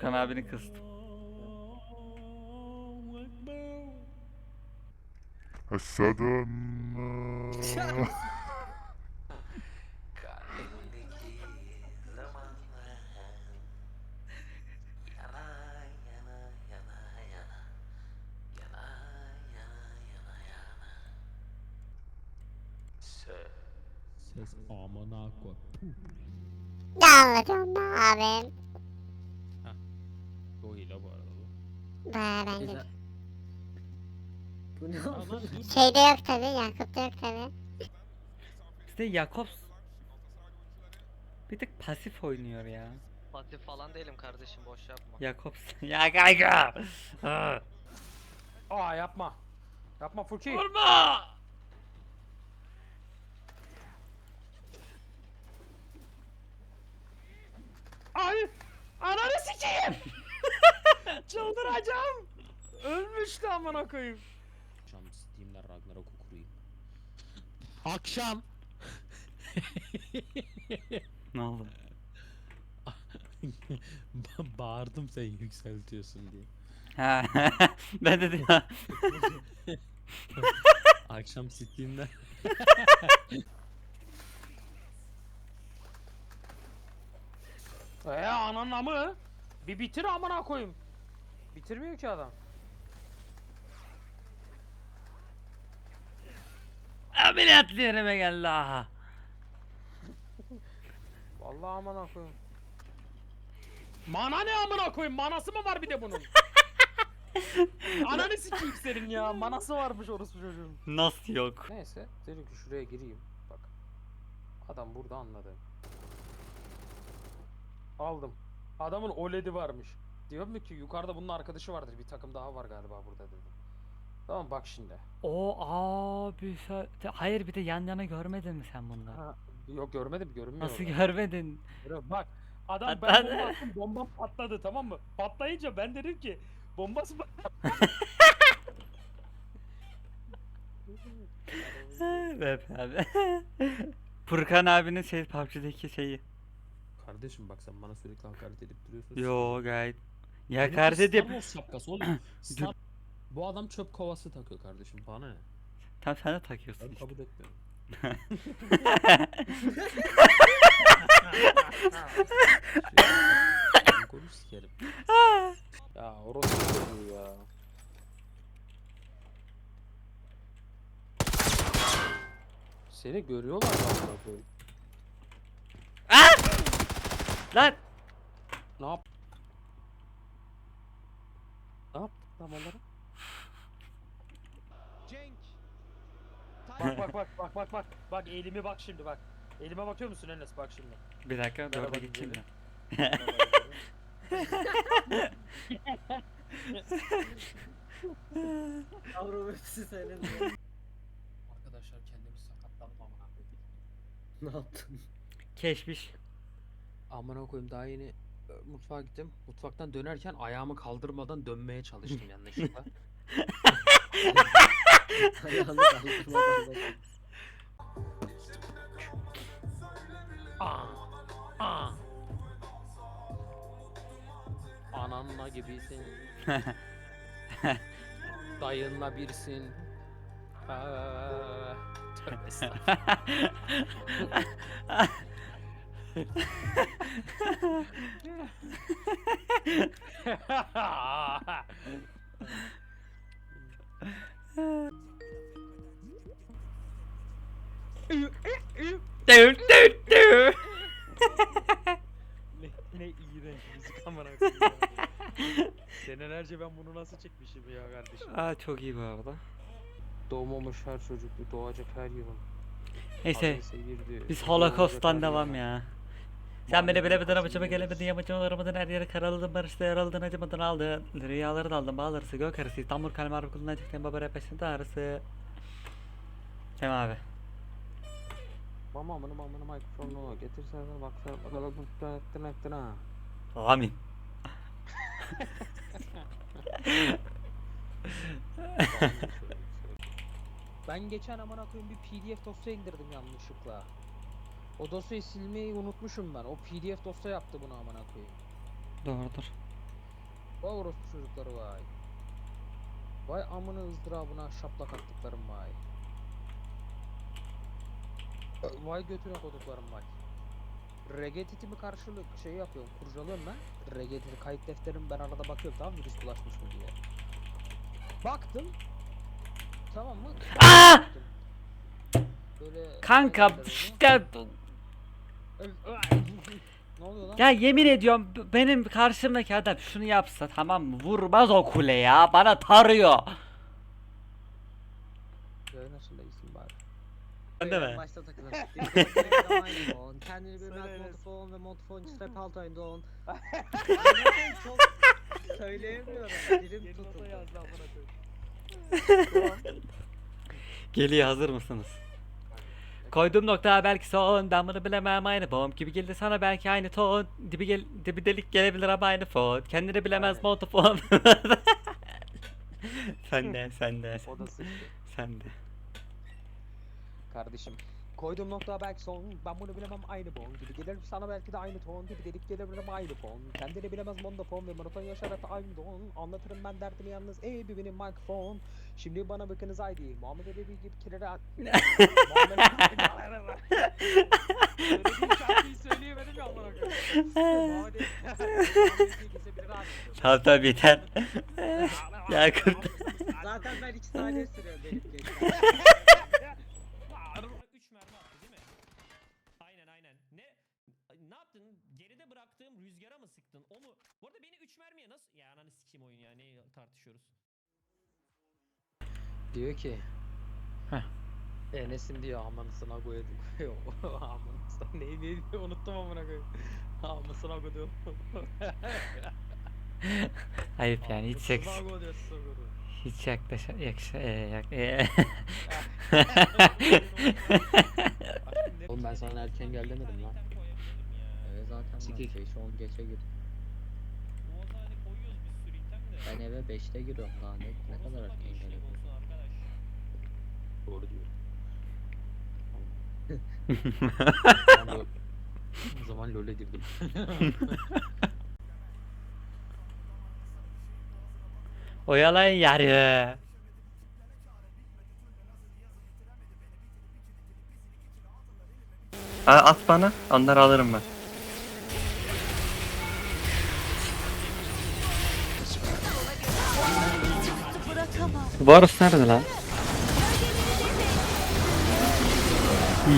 Furkan abini kıstım. Eşhedü enne... Kalbimdeki zamanlar Yana yana yana yana Yana yana yana yana Söz Ses amına koy. Ne anlatıyorsun be abim? O hile bu arada bu. Baya bence. de. Bu ne oldu? Şeyde yok tabi, Yakup'ta yok tabi. İşte Jakobs bir tık pasif oynuyor ya. Pasif falan değilim kardeşim boş yapma Jakobs. ya kanka. Ah. Aa yapma. Yapma Furki. Vurma. Ay! Ananı sikeyim! Çıldıracağım. Ölmüştü amına koyayım. Akşam Steam'den Ragnarok'u kurayım. Akşam. Ne oldu? Ba- Bağırdım sen yükseltiyorsun diye. Ha. ben de diyor. Akşam Steam'den. Ee ananın amı. Bir bitir amına koyayım. Bitirmiyor ki adam. Ameliyatlı yerime geldi aha. Vallahi amına koyayım. Mana ne amına koyayım? Manası mı var bir de bunun? Ananı sikeyim senin ya. Manası varmış orospu çocuğun. Nasıl yok? Neyse, dedim ki şuraya gireyim. Bak. Adam burada anladı. Aldım. Adamın OLED'i varmış. Diyorum ki yukarıda bunun arkadaşı vardır. Bir takım daha var galiba burada dedim. Tamam bak şimdi. O abi sen... Hayır bir de yan yana görmedin mi sen bunları? Ha, yok görmedim görünmüyor. Nasıl orada. görmedin? Bak adam ben bomba attım bomba patladı tamam mı? Patlayınca ben dedim ki bombası Evet abi. Furkan abinin şey PUBG'deki şeyi. Kardeşim bak sen bana sürekli hakaret edip duruyorsun. Yo gayet. Ya Benimki. Star Wars şapkası oğlum. Star... Bu adam çöp kovası takıyor kardeşim bana ne? Tam sen de takıyorsun Ben işte. kabul etmiyorum. Ben konuş sikerim. Ya çocuğu ya. Seni görüyorlar amına koyayım? Lan! Ne yap? Tam olarak? Bak bak bak bak bak bak bak elimi bak şimdi bak. Elime bakıyor musun Enes bak şimdi. Bir dakika Merhaba dörde geçeyim ya. Yavrum hepsi senin. Arkadaşlar kendimi sakatladım amına koyayım. ne yaptın? Keşmiş. Amına koyayım daha yeni mutfağa gittim. Mutfaktan dönerken ayağımı kaldırmadan dönmeye çalıştım yanlışlıkla. Ayağını kaldırmadan bak. Aa, aa. Ananla gibisin. Dayınla birsin. Aa, Tövbe estağfurullah. Dür dür dür. ne, ne iğrenç müzik amına koyayım. ya. Senelerce ben bunu nasıl çekmişim ya kardeşim. Aa çok iyi bu arada. Doğmamış her çocuk bir doğacak her yılın. Neyse girdi, biz Holocaust'tan devam ya. Sen beni bilemedin amacıma gelemedin yamacıma varamadın her yere karaladın barışta yaraladın acımadın aldın. Rüyaların aldın bağlarısı gök arası İstanbul kalmar okulundan çıktın baba repesinde arası Tamam abi. Mama amına mamına mikrofonunu getirsene baksana bakalım mutlu ettin ettin ha. Amin. Ben geçen amına koyayım bir PDF dosya indirdim yanlışlıkla. O dosyayı silmeyi unutmuşum ben. O PDF dosya yaptı bunu amına koyayım. Doğrudur Vay orospu çocukları vay. Vay amına ızdırabına şaplak attıklarım vay. Vay götüne koduklarım vay. Regetitimi karşılık şey yapıyorum, kurcalıyorum ben. Regetiti kayıt defterim ben arada bakıyorum tamam virüs bulaşmış mı diye. Baktım. Tamam mı? Aa! Böyle Kanka ona? işte ne oluyor lan? ya yemin ediyorum b- benim karşımdaki adam şunu yapsa tamam mı? Vurmaz o kule ya. Bana tarıyor. Yayın açın da iyisin bari. Ben de mi? Başta takılır. Aynı on. Kendini bilmez montofon ve montofon strap alt oyunda on. Çok söyleyemiyorum. Dilim tutuldu. Geliyor hazır mısınız? Koyduğum nokta belki son ben bunu bilemem aynı bom gibi geldi sana belki aynı ton dibi gel dibi delik gelebilir ama aynı fon kendini bilemez montofon sen de sen de da sıktı. sen de Kardeşim. Koyduğum nokta belki son, ben bunu bilemem aynı bon gibi gelir. Sana belki de aynı ton gibi dedik ama aynı fon Kendini bilemez mondofon ve maraton yaşar hep aynı don Anlatırım ben derdimi yalnız ey bir benim mikrofon Şimdi bana bakınız haydi. Muhammed Ali gibi kirere at. Tamam tamam yeter. Yakup Zaten ben 2 saniye sürüyorum benim mermiye nasıl? Ya ananı sikeyim oyun ya. Ne tartışıyoruz? Diyor ki Heh. Enes'im diyor amanısına koydum. amanısına neydi neydi unuttum amına koyayım. Amanısına koydum. ayıp yani hiç koydum. hiç yaklaş yakış e, yak e. Oğlum ben sana erken gel demedim lan. Evet zaten Sikik. ben 5 10 geçe gir. Ben eve 5'te giriyorum daha ne, kadar da erken geliyorum. Doğru diyor. Ben de- o zaman LoL'e girdim. Oyalayın yarı. Ha, at bana, onları alırım ben. Varus nerede lan?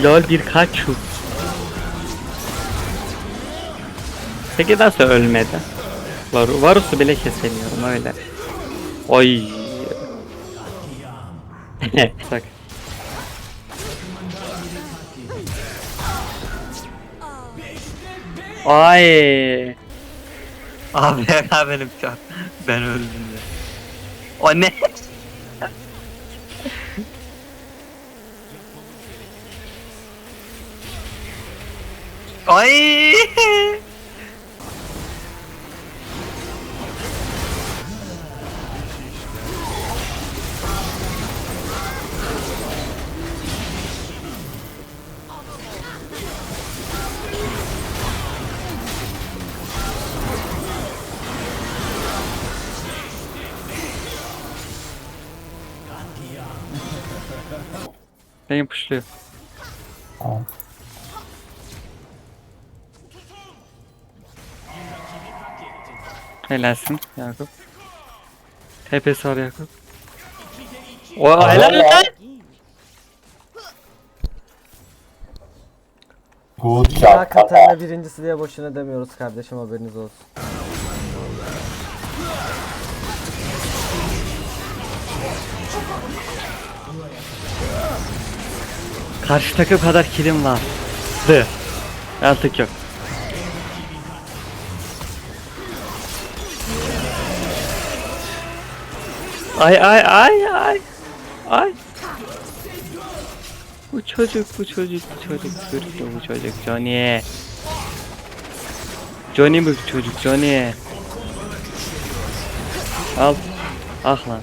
Lol bir kaçu. Peki nasıl ölmedi? Var Varus'u bile kesemiyorum öyle. Oy. Bak. Ay. Abi ya benim. Ben öldüm. O ne? Ay! Beni puşluyor. Helalsin Yakup. TP'si var Yakup. O helal lan. Ya Katarina birincisi diye boşuna demiyoruz kardeşim haberiniz olsun. Karşı takım kadar kilim var. Dı. Artık yok. Ay ay ay ay. Ay. Bu çocuk bu çocuk bu çocuk Türk'ü bu çocuk Johnny. Johnny bu çocuk Johnny. Al. Ah lan.